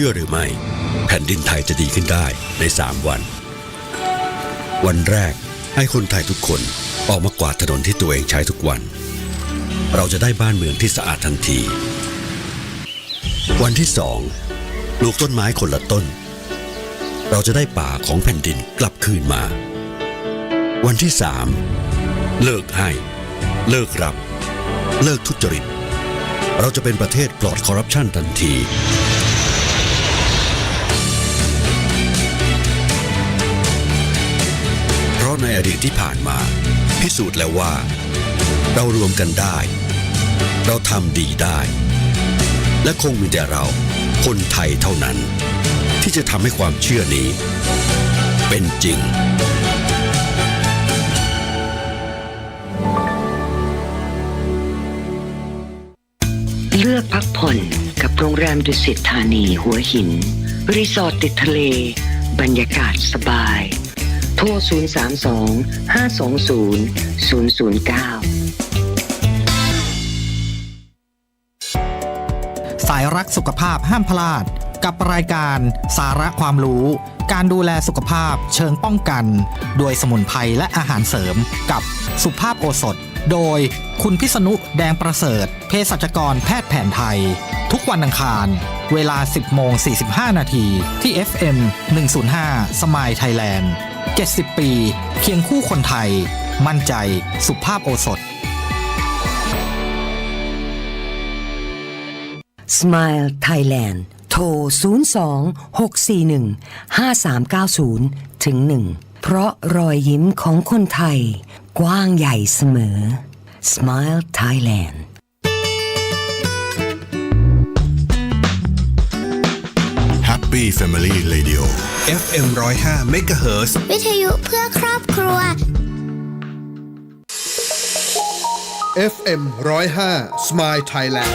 ชื่อหรือไม่ แผ่นดินไทยจะดีขึ้นได้ใน 3 วัน วันแรกให้คนไทยทุกคนออกมากวาดถนนที่ตัวเองใช้ทุกวัน เราจะได้บ้านเมืองที่สะอาดทันที วันที่สองปลูกต้นไม้คนละต้น เราจะได้ป่าของแผ่นดินกลับคืนมา วันที่สามเลิกให้ เลิกรับ เลิกทุจริต เราจะเป็นประเทศปลอดคอร์รัปชันทันที ในอดีตที่ผ่านมา พิสูจน์แล้วว่า เรารวมกันได้ เราทำดีได้ และคงมีแต่เรา คนไทยเท่านั้น ที่จะทำให้ความเชื่อนี้ เป็นจริงเลือกพักผ่อนกับโรงแรมดุสิตธานีหัวหิน รีสอร์ทติดทะเล บรรยากาศสบาย โทร 032 520 009สายรักสุขภาพห้ามพลาด กับรายการสาระความรู้ การดูแลสุขภาพเชิงป้องกันด้วยสมุนไพรและอาหารเสริม กับสุภาพโอสถ โดยคุณพิษณุแดงประเสริฐเภสัชกรแพทย์แผนไทย ทุกวันอังคาร เวลา 10โมง45 นาทีที่ FM 105 สมายไทยแลนด์ 70 ปี เคียงคู่คนไทย มั่นใจ สุภาพโอสถ Smile Thailand โทร 02 641 5390 ถึง 1 เพราะรอยยิ้มของคนไทย กว้างใหญ่เสมอ Smile Thailand Happy Family Radio FM 105 MHz วิทยุเพื่อครอบครัว FM 105 Smile Thailand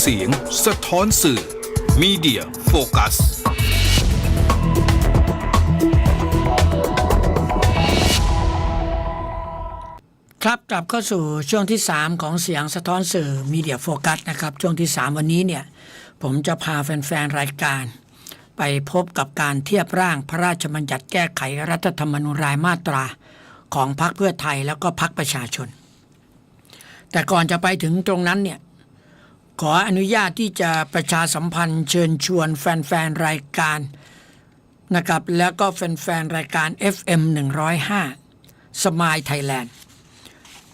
เสียงสะท้อนสื่อ Media Focus ครับกลับเข้าสู่ช่วงที่ 3 ของเสียงสะท้อนสื่อมีเดียโฟกัสนะครับ ช่วงที่ 3 วันนี้เนี่ย ผมจะพาแฟน ๆ รายการ ไปพบกับการเทียบร่างพระราชบัญญัติแก้ไขรัฐธรรมนูญรายมาตราของพรรคเพื่อไทยแล้วก็พรรคประชาชน แต่ก่อนจะไปถึงตรงนั้นเนี่ย ขออนุญาตที่จะประชาสัมพันธ์เชิญชวนแฟน ๆ รายการนะครับแล้วก็แฟน ๆ รายการ FM 105สมายไทยแลนด์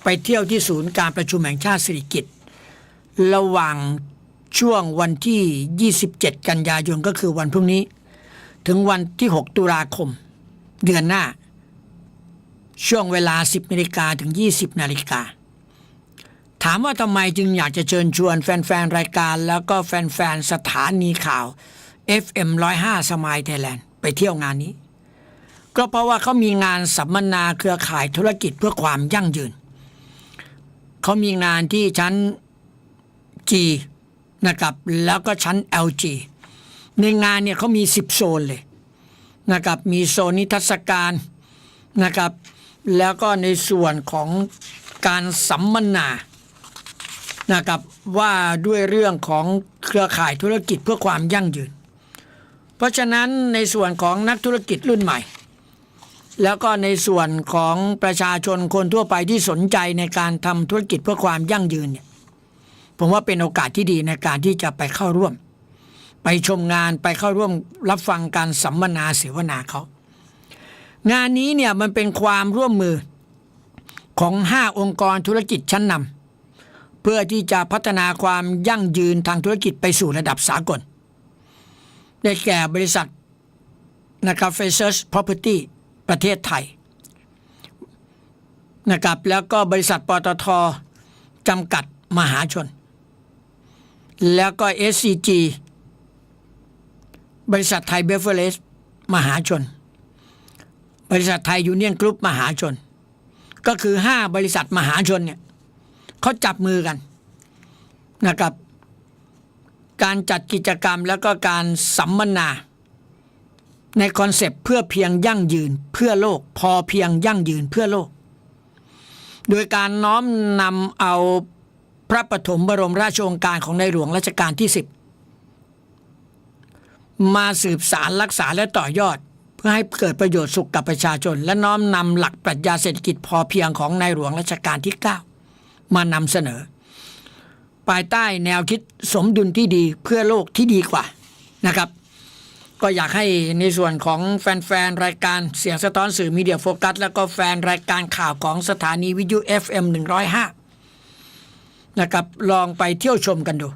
ไปเที่ยวที่ศูนย์การประชุมแห่งชาติสิริกิติ์ระหว่างช่วงวันที่ 27 กันยายนก็คือวันพรุ่งนี้ ถึงวันที่ 6 ตุลาคม เดือนหน้า ช่วงเวลา 10นาฬิกาถึง 20นาฬิกาถามว่าทำไมจึงอยากจะเชิญชวนแฟน ๆ รายการแล้วก็แฟน ๆ สถานีข่าว FM 105สมายไทยแลนด์ไปเที่ยวงานนี้ ก็เพราะว่าเขามีงานสัมมนาเครือข่ายธุรกิจเพื่อความยั่งยืน เขามีงานที่ชั้น G นะครับแล้วก็ชั้น LG ในงานเนี่ยเขามี 10 โซนเลยนะครับมีโซนนิทรรศการนะครับ แล้วก็ในส่วนของการสัมมนานะครับว่าด้วยเรื่องของเครือข่ายธุรกิจเพื่อความยั่งยืน เพราะฉะนั้นในส่วนของนักธุรกิจรุ่นใหม่ แล้วก็ในส่วนของประชาชนคนทั่วไปที่สนใจในการทำธุรกิจเพื่อความยั่งยืนเนี่ยผมว่าเป็นโอกาสที่ดีในการที่จะไปเข้าร่วม ไปชมงานไปเข้าร่วมรับฟังการสัมมนาเสวนาเขา งานนี้เนี่ยมันเป็นความร่วมมือของ 5 องค์กรธุรกิจชั้นนำเพื่อที่จะพัฒนาความยั่งยืนทางธุรกิจไปสู่ระดับสากล ได้แก่บริษัทนะครับ f a c e r s Property ประเทศไทยนะครับแล้วก็บริษัทปตทจำกัดมหาชน แล้วก็ SCG บริษัทไทยเบฟเฟอร์เรสมหาชน บริษัทไทยยูเนียนกรุ๊ปมหาชน ก็คือ 5 บริษัทมหาชนเนี่ยเขาจับมือกันนะครับ การจัดกิจกรรมแล้วก็การสัมมนา ในคอนเซปต์เพื่อเพียงยั่งยืนเพื่อโลก พอเพียงยั่งยืนเพื่อโลก โดยการน้อมนำเอาพระปฐมบรมราชโองการของในหลวงรัชกาลที่ 10 มาสืบสารรักษาและต่อยอด เพื่อให้เกิดประโยชน์สุขกับประชาชน และน้อมนำหลักปรัชญาเศรษฐกิจพอเพียงของในหลวงรัชกาลที่ 9 มานำเสนอ ภายใต้แนวคิดสมดุลที่ดีเพื่อโลกที่ดีกว่านะครับ ก็อยากให้ในส่วนของแฟนๆ รายการเสียงสะท้อนสื่อมีเดียโฟกัสแล้วก็แฟนรายการข่าวของสถานีวิทยุ FM 105 นะครับ ลองไปเที่ยวชมกันดู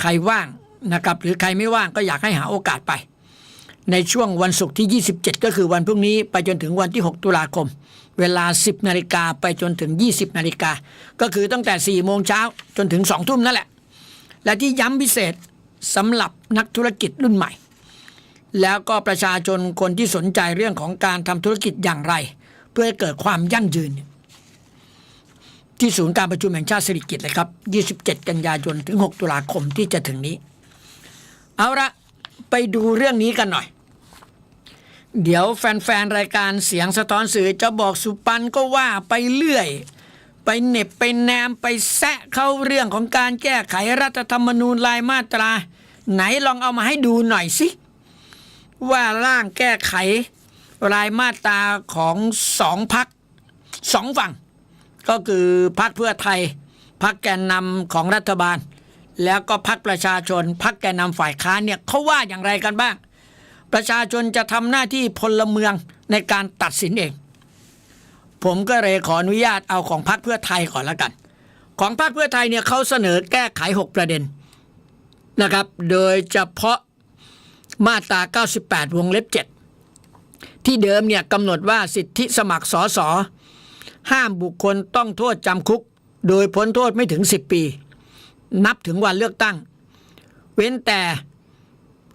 ใครว่างนะครับ หรือใครไม่ว่างก็อยากให้หาโอกาสไป ในช่วงวันศุกร์ที่ 27 ก็คือวันพรุ่งนี้ไปจนถึงวันที่ 6 ตุลาคม เวลา 10 นาฬิกาไปจนถึง 20 นาฬิกา ก็คือตั้งแต่ 4 โมงเช้าจนถึง 2 ทุ่มนั่นแหละ และที่ย้ำพิเศษสำหรับนักธุรกิจรุ่นใหม่ แล้วก็ประชาชนคนที่สนใจเรื่องของการทำธุรกิจอย่างไร เพื่อให้เกิดความยั่งยืน ที่ศูนย์การประชุมแห่งชาติสิริกิติ์เลยครับ 27 กันยายนถึง 6 ตุลาคมที่จะถึงนี้ เอาละไปดูเรื่องนี้กันหน่อย เดี๋ยวแฟนๆ รายการเสียงสะท้อนสื่อจะบอกสุปันก็ว่าไปเรื่อย ไปเน็บไปแนมไปแซะเข้าเรื่องของการแก้ไขรัฐธรรมนูญรายมาตรา ไหนลองเอามาให้ดูหน่อยสิ ว่าร่างแก้ไข รายมาตราของสองพักสองฝั่ง ก็คือพักเพื่อไทยพักแกนนำของรัฐบาล แล้วก็พักประชาชนพักแกนนำฝ่ายค้านเนี่ยเขาว่าอย่างไรกันบ้าง ประชาชนจะทำหน้าที่พลเมืองในการตัดสินเอง ผมก็เลยขออนุญาตเอาของพรรคเพื่อไทยก่อนละกัน ของพรรคเพื่อไทยเนี่ยเขาเสนอแก้ไข 6 ประเด็นนะครับ โดยเฉพาะ มาตรา 98 วงเล็บ 7 ที่เดิมเนี่ยกำหนดว่าสิทธิสมัครสอสอห้ามบุคคลต้องโทษจำคุก โดยพ้นโทษไม่ถึง 10 ปี นับถึงวันเลือกตั้ง เว้นแต่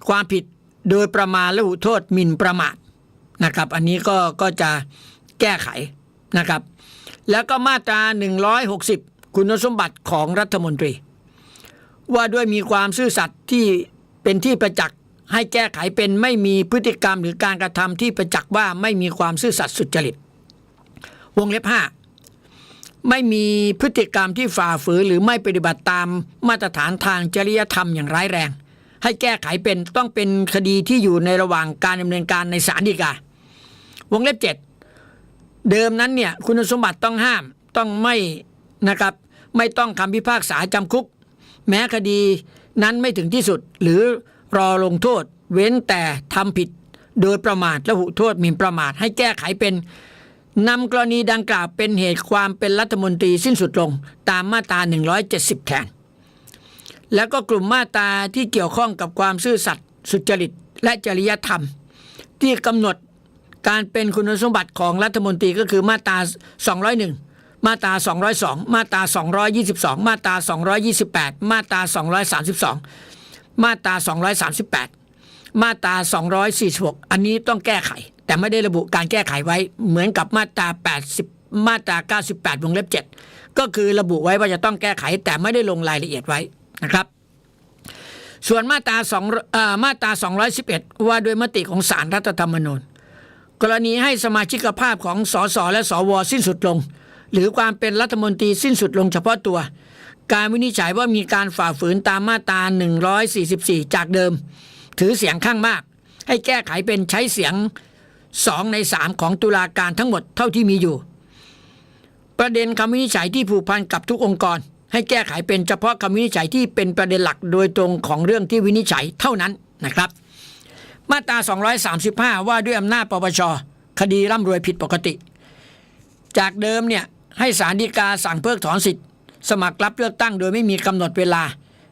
ความผิดโดยประมาทและหูโทษหมิ่นประมาทนะครับ อันนี้ก็ก็จะแก้ไขนะครับ แล้วก็มาตรา 160 คุณสมบัติของรัฐมนตรี ว่าด้วยมีความซื่อสัตย์ที่เป็นที่ประจักษ์ ให้แก้ไขเป็นไม่มีพฤติกรรมหรือการกระทำที่ประจักษ์ว่าไม่มีความซื่อสัตย์สุจริต วงเล็บ5ไม่มีพฤติกรรมที่ฝ่าฝืนหรือไม่ปฏิบัติตามมาตรฐานทางจริยธรรมอย่างร้ายแรง ให้แก้ไขเป็นต้องเป็นคดีที่อยู่ในระหว่างการดำเนินการในศาลฎีกาวงเล็บ 7 เดิมนั้นเนี่ยคุณสมบัติต้องห้ามต้องไม่นะครับไม่ต้องคำพิพากษาจำคุก แม้คดีนั้นไม่ถึงที่สุดหรือ รอลงโทษ เว้นแต่ทำผิด โดยประมาทและหุโทษหมิ่นประมาทให้แก้ไขเป็นนำกรณีดังกล่าวเป็นเหตุความเป็นรัฐมนตรีสิ้นสุดลงตามมาตรา 170 แทน แล้วก็กลุ่มมาตราที่เกี่ยวข้องกับความซื่อสัตย์สุจริตและจริยธรรม ที่กำหนดการเป็นคุณสมบัติของรัฐมนตรีก็คือมาตรา 201 มาตรา 202 มาตรา 222 มาตรา 228 มาตรา 232 มาตรา 238 มาตรา 246 อันนี้ต้องแก้ไข แต่ไม่ได้ระบุการแก้ไขไว้เหมือนกับมาตรา 80 มาตรา 98 วงเล็บ 7 ก็คือระบุไว้ว่าจะต้องแก้ไข แต่ไม่ได้ลงรายละเอียดไว้นะครับ ส่วนมาตรา2มาตรา 211 ว่าด้วยมติของสารรัฐธรรมนูญกรณีให้สมาชิกภาพของสสและสวสิ้นสุดลง หรือความเป็นรัฐมนตรีสิ้นสุดลงเฉพาะตัว การวินิจฉัยว่ามีการฝ่าฝืนตามมาตรา 144 จากเดิม ถือเสียงข้างมาก ให้แก้ไขเป็นใช้เสียง 2 ใน 3 ของตุลาการทั้งหมดเท่าที่มีอยู่ ประเด็นคำวินิจฉัยที่ผูกพันกับทุกองค์กร ให้แก้ไขเป็นเฉพาะคำวินิจฉัยที่เป็นประเด็นหลักโดยตรงของเรื่องที่วินิจฉัยเท่านั้นนะครับ มาตรา 235 ว่าด้วยอำนาจปปชคดีร่ำรวยผิดปกติ จากเดิมเนี่ยให้ศาลฎีกาสั่งเพิกถอนสิทธิ สมัครรับเลือกตั้งโดยไม่มีกำหนดเวลา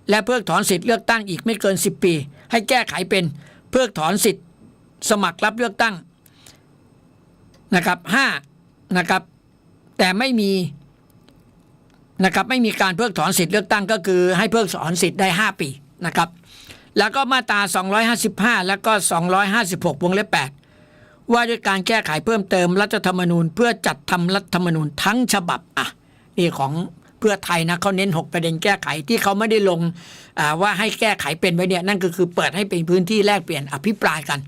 และเพิกถอนสิทธิ์เลือกตั้งอีกไม่เกิน 10 ปี ให้แก้ไขเป็นเพิกถอนสิทธิ์สมัครรับเลือกตั้งนะครับ5นะครับแต่ไม่มีนะครับไม่มีการเพิกถอนสิทธิ์เลือกตั้งก็คือ ให้เพิกถอนสิทธิ์ได้ 5 ปีนะครับแล้วก็มาตรา 255 แล้วก็ 256 วงเล็บ 8 ว่าด้วยการแก้ไขเพิ่มเติมรัฐธรรมนูญ เพื่อจัดทำรัฐธรรมนูญทั้งฉบับอะนี่ของ พื่อไทยนะเขาเน้น 6 ประเด็นแก้ไขที่เขาไม่ได้ลงว่าให้แก้ไขเป็นไว้เนี่ยนั่นก็คือเปิดให้เป็นพื้นที่แลกเปลี่ยนอภิปรายกัน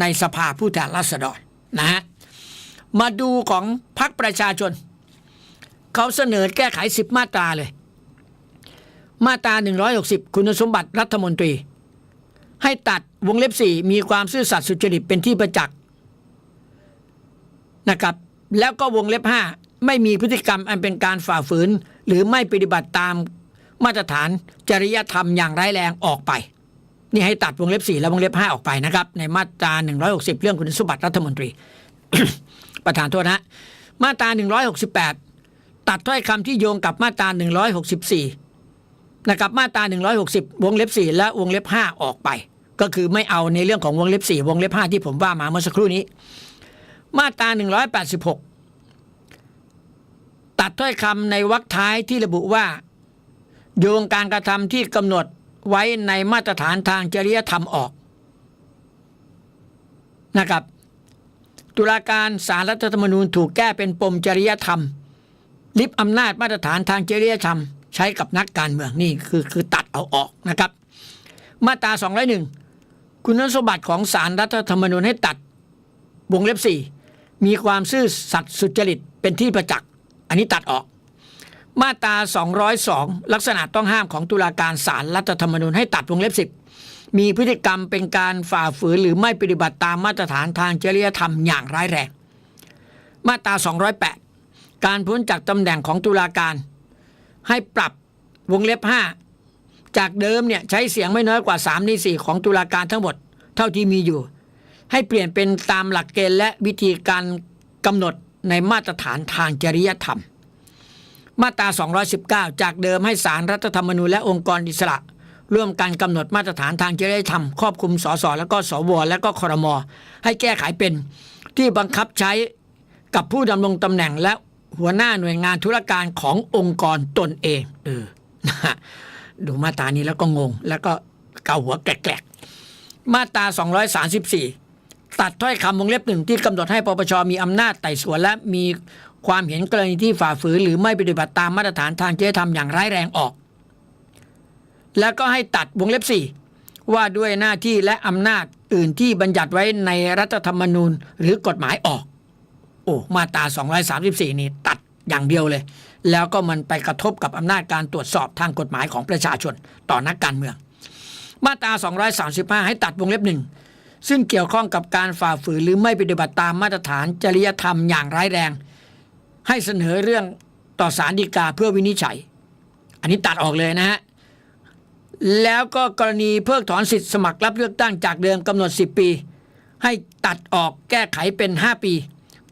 ในสภาผู้แทนราษฎรนะฮะมาดูของพรรคประชาชน เขาเสนอแก้ไข 10 มาตราเลย มาตรา 160 คุณสมบัติรัฐมนตรี ให้ตัดวงเล็บ 4 มีความซื่อสัตย์สุจริตเป็นที่ประจักษ์นะครับแล้วก็วงเล็บ 5 ไม่มีพฤติกรรมอันเป็นการฝ่าฝืน หรือไม่ปฏิบัติตามมาตรฐานจริยธรรมอย่างร้ายแรงออกไป นี่ให้ตัดวงเล็บ 4 และวงเล็บ 5 ออกไปนะครับ ในมาตรา 160 เรื่องคุณสมบัติรัฐมนตรี ประธานโทษนะ มาตรา 168 ตัดถ้อยคำที่โยงกับมาตรา 164 นะครับมาตรา 160 วงเล็บ 4 และวงเล็บ 5 ออกไป ก็คือไม่เอาในเรื่องของวงเล็บ 4 วงเล็บ 5 ที่ผมว่ามาเมื่อสักครู่นี้ มาตรา 186 ตัดถ้อยคำในวรรคท้ายที่ระบุว่า โยงการกระทำที่กำหนดไว้ในมาตรฐานทางจริยธรรมออกนะครับตุลาการสารรัฐธรรมนูญถูกแก้เป็นปมจริยธรรม ลิบอำนาจมาตรฐานทางจริยธรรม ใช้กับนักการเมืองนี่คือคือตัดเอาออกนะครับ มาตรา 201 คุณสมบัติของสารรัฐธรรมนูญให้ตัดวงเล็บ 4 มีความซื่อสัตย์สุจริตเป็นที่ประจักษ์ อันนี้ตัดออก มาตรา 202 ลักษณะต้องห้ามของตุลาการศาลรัฐธรรมนูญให้ตัดวงเล็บ 10 มีพฤติกรรมเป็นการฝ่าฝืนหรือไม่ปฏิบัติตามมาตรฐานทางจริยธรรมอย่างร้ายแรง มาตรา 208 การพ้นจากตำแหน่งของตุลาการ ให้ปรับวงเล็บ 5 จากเดิมเนี่ยใช้เสียงไม่น้อยกว่า3ใน4ของตุลาการทั้งหมด เท่าที่มีอยู่ ให้เปลี่ยนเป็นตามหลักเกณฑ์และวิธีการกำหนด ในมาตรฐานทางจริยธรรม มาตรา 219 จากเดิมให้สารรัฐธรรมนูญและองค์กรอิสระ ร่วมกันกำหนดมาตรฐานทางจริยธรรมครอบคลุมสสแล้วก็สวและก็ครม ให้แก้ไขเป็นที่บังคับใช้กับผู้ดำรงตำแหน่งและหัวหน้าหน่วยงานธุรการขององค์กรตนเองเออดูมาตรานี้แล้วก็งง แล้วก็เกาหัวแกลกๆ มาตรา 234 ตัดถ้อยคำวงเล็บหนึ่งที่กำหนดให้ปปชมีอำนาจไต่สวนและมีความเห็นกรณีที่ฝ่าฝืนหรือไม่ปฏิบัติตามมาตรฐานทางจริยธรรมอย่างร้ายแรงออก แล้วก็ให้ตัดวงเล็บ4ว่าด้วยหน้าที่และอำนาจอื่นที่บัญญัติไว้ในรัฐธรรมนูญหรือกฎหมายออก โอ้มาตรา 234 นี่ตัดอย่างเดียวเลย แล้วก็มันไปกระทบกับอำนาจการตรวจสอบทางกฎหมายของประชาชนต่อนักการเมือง มาตรา 235 ให้ตัดวงเล็บหนึ่ง ซึ่งเกี่ยวข้องกับการฝ่าฝืนหรือไม่ปฏิบัติตามมาตรฐานจริยธรรมอย่างร้ายแรง ให้เสนอเรื่องต่อศาลฎีกาเพื่อวินิจฉัย อันนี้ตัดออกเลยนะฮะแล้วก็กรณีเพิกถอนสิทธิสมัครรับเลือกตั้งจากเดิมกำหนด 10 ปี ให้ตัดออกแก้ไขเป็น 5 ปี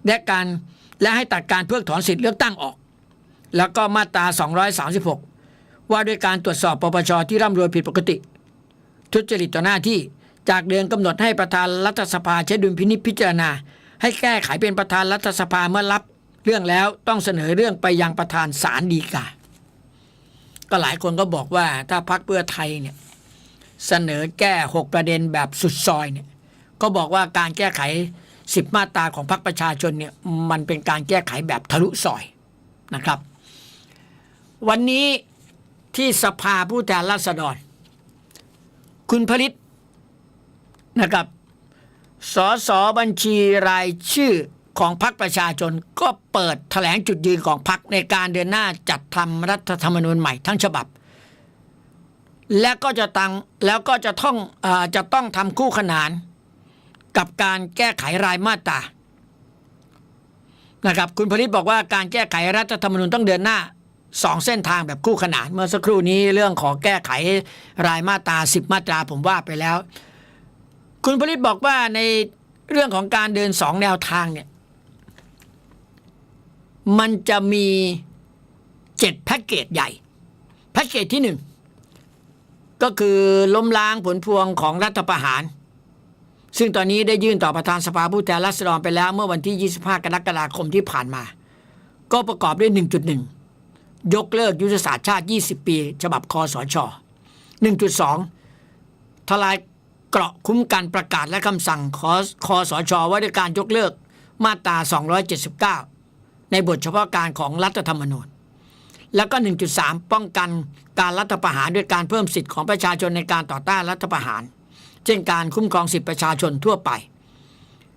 และการและให้ตัดการเพิกถอนสิทธิเลือกตั้งออก แล้วก็มาตรา 236 ว่าด้วยการตรวจสอบปปชที่ร่ำรวยผิดปกติ ทุจริตต่อหน้าที่ จากเดิมกำหนดให้ประธานรัฐสภาใช้ดุลพินิจพิจารณา ให้แก้ไขเป็นประธานรัฐสภาเมื่อรับ เรื่องแล้วต้องเสนอเรื่องไปยังประธานศาลฎีกาก็หลายคนก็บอกว่าถ้าพักเพื่อไทยเนี่ยเสนอแก้ 6 ประเด็นแบบสุดซอยเนี่ยก็บอกว่าการแก้ไข 10 มาตราของพรรคประชาชนเนี่ยมันเป็นการแก้ไขแบบทะลุซอยนะครับ วันนี้ที่สภาผู้แทนราษฎร คุณผลิต นะครับ สสบัญชีรายชื่อของพรรคประชาชนก็เปิดแถลงจุดยืนของพรรคในการเดินหน้าจัดทำรัฐธรรมนูญใหม่ทั้งฉบับ และก็จะตังแล้วก็จะต้องอจะต้องทำคู่ขนานกับการแก้ไขรายมาตรานะครับคุณผลิตบอกว่าการแก้ไขรัฐธรรมนูญต้องเดินหน้าสองเส้นทางแบบคู่ขนานเมื่อสักครู่นี้เรื่องของแก้ไขรายมาตรา10 มาตราผมว่าไปแล้ว คุณผลิตบอกว่าในเรื่องของการเดินสองแนวทางเนี่ย มันจะมีเจ็ดแพ็กเกจใหญ่ แพ็กเกจที่หนึ่งก็คือล้มล้างผลพวงของรัฐประหาร ซึ่งตอนนี้ได้ยื่นต่อประธานสภาผู้แทนราษฎรไปแล้วเมื่อวันที่ 25 กรกฎาคมที่ผ่านมา ก็ประกอบด้วย 1.1 ยกเลิกยุทธศาสตร์ชาติ 20 ปี ฉบับคอสช1.2 ทลาย เกราะคุ้มกันประกาศและคำสั่งคอคอสชว่าด้วยการยกเลิกมาตรา 279 ในบทเฉพาะการของรัฐธรรมนูญ แล้วก็ 1.3 ป้องกันการรัฐประหารด้วยการเพิ่มสิทธิของประชาชนในการต่อต้านรัฐประหาร เช่นการคุ้มครองสิทธิประชาชนทั่วไป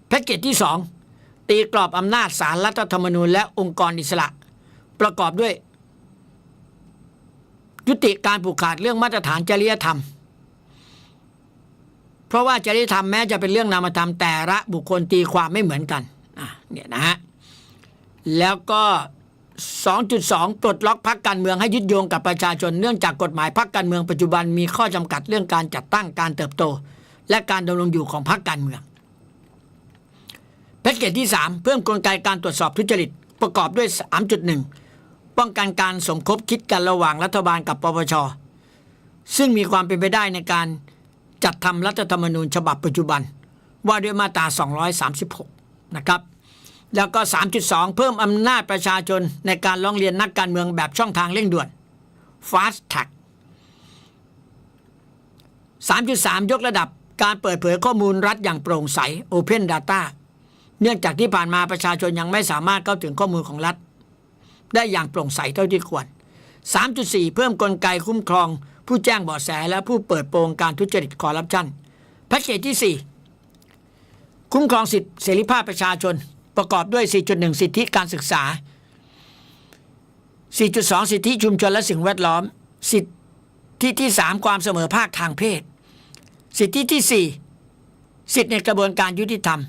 แพ็กเกจที่ 2 ตีกรอบอำนาจสารรัฐธรรมนูญและองค์กรอิสระ ประกอบด้วย ยุติการผูกขาดเรื่องมาตรฐานจริยธรรม เพราะว่าจริยธรรมแม้จะเป็นเรื่องนามธรรมแต่ละบุคคลตีความไม่เหมือนกันอะเนี่ยนะฮะแล้วก็ 2.2 ปลดล็อกพักการเมืองให้ยึดโยงกับประชาชนเนื่องจากกฎหมายพักการเมืองปัจจุบันมีข้อจำกัดเรื่องการจัดตั้งการเติบโต และการดำรงอยู่ของพักการเมืองแพ็กเกจที่ 3 เพิ่มกลไกการตรวจสอบทุจริตประกอบด้วย 3.1 ป้องกันการสมคบคิดกันระหว่างรัฐบาลกับปปชซึ่งมีความเป็นไปได้ในการ จัดทำรัฐธรรมนูญฉบับปัจจุบัน ว่าด้วยมาตรา 236 นะครับ แล้วก็ 3.2 เพิ่มอำนาจประชาชนในการร้องเรียนนักการเมืองแบบช่องทางเร่งด่วน Fast Track 3.3 ยกระดับการเปิดเผยข้อมูลรัฐอย่างโปร่งใส Open Data เนื่องจากที่ผ่านมาประชาชนยังไม่สามารถเข้าถึงข้อมูลของรัฐ ได้อย่างโปร่งใสเท่าที่ควร 3.4 เพิ่มกลไกคุ้มครอง ผู้แจ้งเบาะแสและผู้เปิดโปงการทุจริตคอร์รัปชันแพ็กเกจที่ 4 คุ้มครองสิทธิเสรีภาพประชาชน ประกอบด้วย 4.1 สิทธิการศึกษา 4.2 สิทธิชุมชนและสิ่งแวดล้อม สิทธิที่ 3 ความเสมอภาคทางเพศ สิทธิที่ 4 สิทธิในกระบวนการยุติธรรม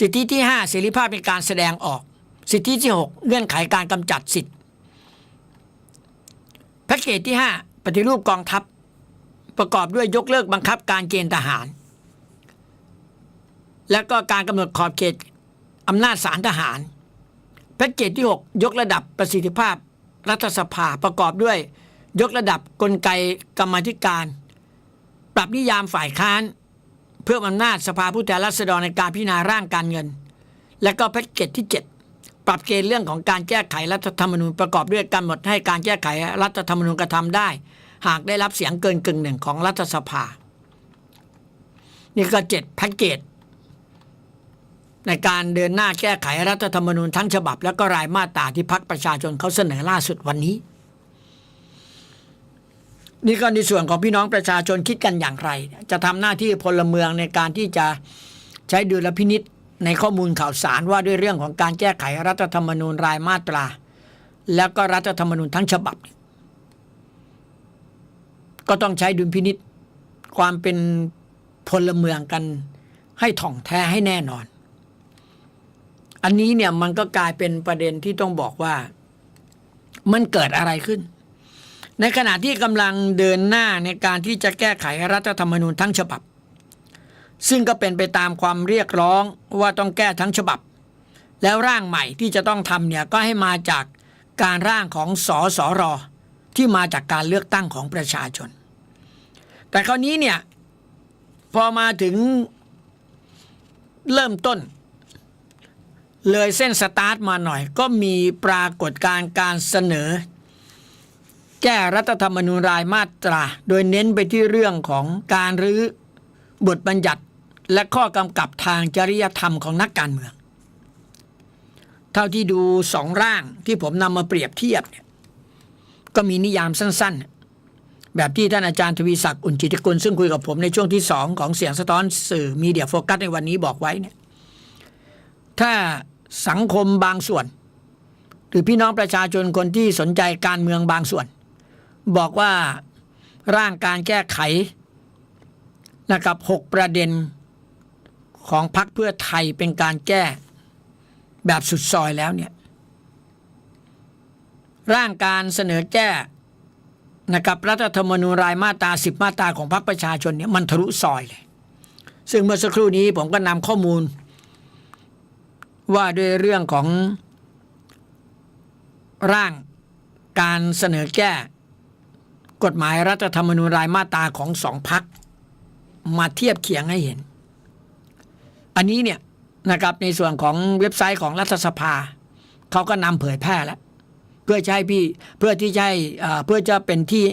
สิทธิที่ 5 เสรีภาพในการแสดงออก สิทธิที่ 6 เงื่อนไขการกำจัดสิทธิ เกจที่ 5 ปฏิรูปกองทัพ ประกอบด้วยยกเลิกบังคับการเกณฑ์ทหาร และก็การกำหนดขอบเขตอำนาจศาลทหาร แพ็กเกจที่ 6 ยกระดับประสิทธิภาพรัฐสภาประกอบด้วย ยกระดับกลไกกรรมธิการ ปรับนิยามฝ่ายค้าน เพิ่มอำนาจสภาผู้แทนราษฎรในการพิจารณาร่างการเงิน และก็แพ็กเกจที่ 7 ปรับเกณฑ์เรื่องของการแก้ไขรัฐธรรมนูญประกอบด้วยกำหนดให้การแก้ไขรัฐธรรมนูญกระทำได้ หากได้รับเสียงเกินกึ่งหนึ่งของรัฐสภา นี่ก็เจ็ดแพ็กเกจในการเดินหน้าแก้ไขรัฐธรรมนูญทั้งฉบับ แล้วก็รายมาตราที่พักประชาชนเขาเสนอล่าสุดวันนี้ นี่ก็ในส่วนของพี่น้องประชาชนคิดกันอย่างไร จะทำหน้าที่พลเมืองในการที่จะใช้ดุลพินิษ ในข้อมูลข่าวสารว่าด้วยเรื่องของการแก้ไขรัฐธรรมนูญรายมาตรา แล้วก็รัฐธรรมนูญทั้งฉบับ ก็ต้องใช้ดุลพินิษความเป็นพลเมืองกันให้ถ่องแท้ให้แน่นอน อันนี้เนี่ยมันก็กลายเป็นประเด็นที่ต้องบอกว่า มันเกิดอะไรขึ้น ในขณะที่กำลังเดินหน้าในการที่จะแก้ไขรัฐธรรมนูญทั้งฉบับ ซึ่งก็เป็นไปตามความเรียกร้องว่าต้องแก้ทั้งฉบับ แล้วร่างใหม่ที่จะต้องทำเนี่ยก็ให้มาจากการร่างของสอสอรอที่มาจากการเลือกตั้งของประชาชน แต่คราวนี้เนี่ยพอมาถึงเริ่มต้น เลยเส้นสตาร์ทมาหน่อย ก็มีปรากฏการณ์การเสนอ แก้รัฐธรรมนูญรายมาตรา โดยเน้นไปที่เรื่องของการรื้อบทบัญญัติ และข้อกำกับทางจริยธรรมของนักการเมือง เท่าที่ดูสองร่างที่ผมนำมาเปรียบเทียบเนี่ยก็มีนิยามสั้น ๆ แบบที่ท่านอาจารย์ทวีศักดิ์อุ่นจิตกุลซึ่งคุยกับผมในช่วงที่สองของเสียงสะท้อนสื่อมีเดียโฟกัสในวันนี้บอกไว้เนี่ยถ้าสังคมบางส่วน หรือพี่น้องประชาชนคนที่สนใจการเมืองบางส่วน บอกว่าร่างการแก้ไขนะครับหกประเด็น ของพรรคเพื่อไทยเป็นการแก้ แบบสุดซอยแล้วเนี่ย ร่างการเสนอแก้นะครับรัฐธรรมนูญรายมาตราสิบมาตราของพรรคประชาชนเนี่ยมันทะลุซอยเลย ซึ่งเมื่อสักครู่นี้ผมก็นำข้อมูล ว่าด้วยเรื่องของร่างการเสนอแก้ กฎหมายรัฐธรรมนูญรายมาตราของสองพักมาเทียบเคียงให้เห็น อันนี้เนี่ยนะครับในส่วนของเว็บไซต์ของรัฐสภา เขาก็นำเผยแพร่แล้ว เพื่อให้พี่เพื่อที่จะให้เพื่อจะเป็นที่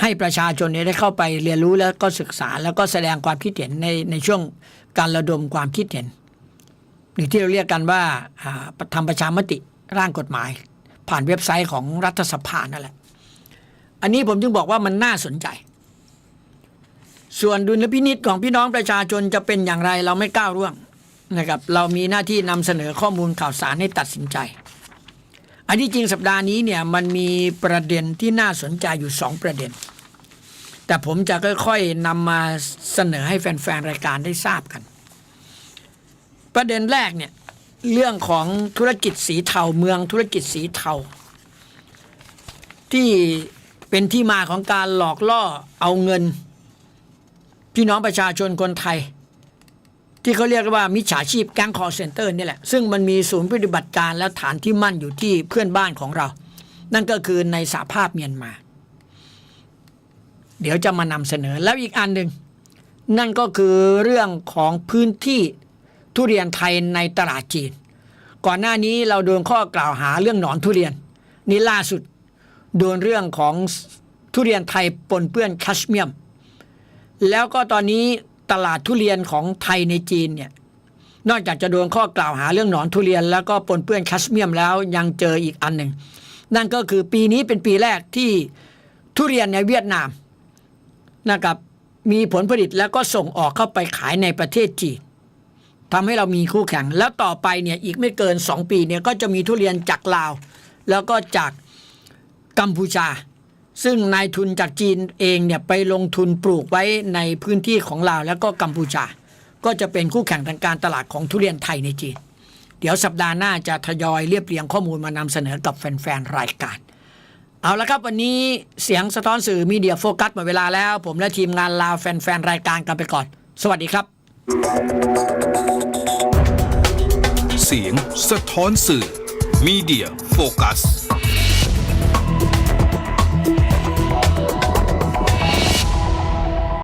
ให้ประชาชนเนี่ยได้เข้าไปเรียนรู้แล้วก็ศึกษา แล้วก็แสดงความคิดเห็นในในช่วงการระดมความคิดเห็น หรือที่เราเรียกกันว่าอ่าทำประชามติร่างกฎหมาย ผ่านเว็บไซต์ของรัฐสภานั่นแหละ อันนี้ผมจึงบอกว่ามันน่าสนใจ ส่วนดุลพินิษของพี่น้องประชาชนจะเป็นอย่างไรเราไม่ก้าวร่วงนะครับ เรามีหน้าที่นำเสนอข้อมูลข่าวสารให้ตัดสินใจ อันที่จริงสัปดาห์นี้เนี่ยมันมีประเด็นที่น่าสนใจอยู่สองประเด็น แต่ผมจะค่อยๆนำมาเสนอให้แฟนๆรายการได้ทราบกัน ประเด็นแรกเนี่ยเรื่องของธุรกิจสีเทาเมืองธุรกิจสีเทา ที่เป็นที่มาของการหลอกล่อเอาเงิน พี่น้องประชาชนคนไทย ที่เขาเรียกว่ามิจฉาชีพแก๊งคอร์เซนเตอร์นี่แหละ ซึ่งมันมีศูนย์ปฏิบัติการและฐานที่มั่นอยู่ที่เพื่อนบ้านของเรา นั่นก็คือในสหภาพเมียนมา เดี๋ยวจะมานำเสนอแล้วอีกอันหนึ่งนั่นก็คือเรื่องของพื้นที่ทุเรียนไทยในตลาดจีน ก่อนหน้านี้เราโดนข้อกล่าวหาเรื่องหนอนทุเรียน นี่ล่าสุดโดนเรื่องของทุเรียนไทยปนเปื้อนแคชเมียม แล้วก็ตอนนี้ตลาดทุเรียนของไทยในจีนเนี่ยนอกจากจะโดนข้อกล่าวหาเรื่องหนอนทุเรียน แล้วก็ปนเปื้อนแคชเมียมแล้วยังเจออีกอันหนึ่ง นั่นก็คือปีนี้เป็นปีแรกที่ทุเรียนในเวียดนามนะครับมีผลผลิตแล้วก็ส่งออกเข้าไปขายในประเทศจีนทำให้เรามีคู่แข่ง แล้วต่อไปเนี่ยอีกไม่เกิน 2 ปีเนี่ยก็จะมีทุเรียนจากลาว แล้วก็จากกัมพูชา ซึ่งนายทุนจากจีนเองเนี่ยไปลงทุนปลูกไว้ในพื้นที่ของลาวแล้วก็กัมพูชา ก็จะเป็นคู่แข่งทางการตลาดของทุเรียนไทยในจีน เดี๋ยวสัปดาห์หน้าจะทยอยเรียบเรียงข้อมูลมานำเสนอกับแฟนๆรายการ เอาละครับวันนี้เสียงสะท้อนสื่อมีเดียโฟกัสหมดเวลาแล้ว ผมและทีมงานลาแฟนๆรายการกันไปก่อน สวัสดีครับ เสียงสะท้อนสื่อมีเดียโฟกัส